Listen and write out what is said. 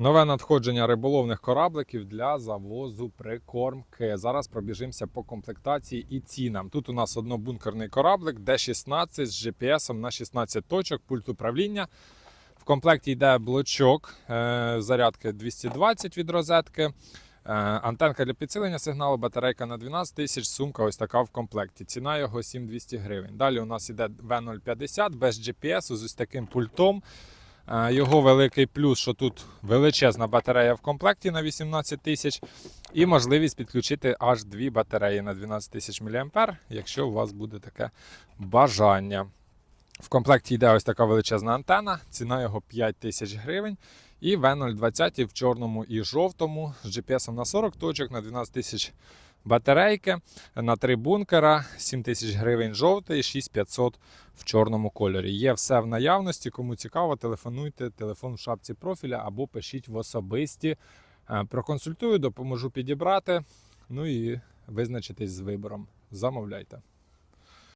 Нове надходження риболовних корабликів для завозу прикормки. Зараз пробіжимося по комплектації і цінам. Тут у нас однобункерний кораблик D16 з GPS на 16 точок, пульт управління. В комплекті йде блочок е, зарядки 220 від розетки. е, Антенка для підсилення сигналу, батарейка на 12 тисяч, сумка ось така в комплекті. Ціна його 7200 гривень. Далі у нас іде V050 без GPS з ось таким пультом. Його великий плюс, що тут величезна батарея в комплекті на 18 тисяч, і можливість підключити аж дві батареї на 12 тисяч мА, якщо у вас буде таке бажання. В комплекті йде ось така величезна антена, ціна його 5 тисяч гривень. І V020 в чорному і жовтому з GPS на 40 точок на 12 тисяч батарейки, на 3 бункера, 7 тисяч гривень жовтий, 6500 в чорному кольорі. Є все в наявності. Кому цікаво, телефонуйте, телефон в шапці профіля або пишіть в особисті. Е, Проконсультую, допоможу підібрати. Ну і визначитись з вибором. Замовляйте.